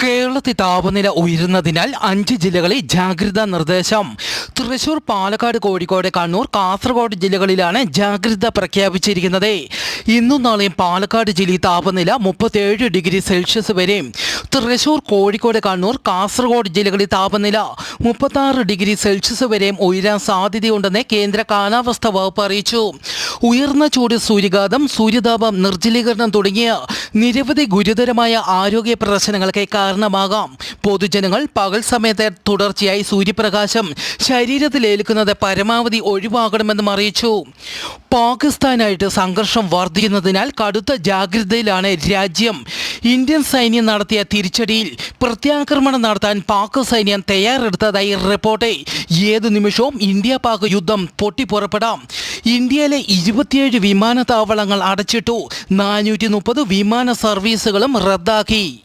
സംസ്ഥാനത്തെ താപനില ഉയരുന്നതിനാൽ അഞ്ച് ജില്ലകളിൽ ജാഗ്രതാ നിർദ്ദേശം. തൃശൂർ പാലക്കാട് കോഴിക്കോട് കണ്ണൂർ കാസർഗോഡ് ജില്ലകളിലാണ് ജാഗ്രത പ്രഖ്യാപിച്ചിരിക്കുന്നത്. ഇന്നും നാളെയും പാലക്കാട് ജില്ലയിൽ താപനില മുപ്പത്തേഴ് ഡിഗ്രി സെൽഷ്യസ് വരെ. തൃശൂർ കോഴിക്കോട് കണ്ണൂർ കാസർഗോഡ് ജില്ലകളിൽ താപനില മുപ്പത്താറ് ഡിഗ്രി സെൽഷ്യസ് വരെയും ഉയരാൻ സാധ്യതയുണ്ടെന്ന് കേന്ദ്ര കാലാവസ്ഥ വകുപ്പ് അറിയിച്ചു. ഉയർന്ന ചൂട് സൂര്യഘാതം സൂര്യതാപം നിർജലീകരണം തുടങ്ങിയ നിരവധി ഗുരുതരമായ ആരോഗ്യ പ്രശ്നങ്ങൾക്ക് കാരണമാകാം. പൊതുജനങ്ങൾ പകൽ സമയത്ത് തുടർച്ചയായി സൂര്യപ്രകാശം ശരീരത്തിൽ ഏൽക്കുന്നത് പരമാവധി ഒഴിവാക്കണമെന്നും അറിയിച്ചു. പാകിസ്ഥാനായിട്ട് സംഘർഷം വർദ്ധിക്കുന്നതിനാൽ കടുത്ത ജാഗ്രതയിലാണ് രാജ്യം. ഇന്ത്യൻ സൈന്യം നടത്തിയ തിരിച്ചടിയിൽ പ്രത്യാക്രമണം നടത്താൻ പാക് സൈന്യം തയ്യാറെടുത്തതായി റിപ്പോർട്ട്. ഏതു നിമിഷവും ഇന്ത്യ പാക് യുദ്ധം പൊട്ടിപ്പുറപ്പെടാം. ഇന്ത്യയിലെ ഇരുപത്തിയേഴ് വിമാനത്താവളങ്ങൾ അടച്ചിട്ടു. നാനൂറ്റി മുപ്പത് വിമാന സർവീസുകളും റദ്ദാക്കി.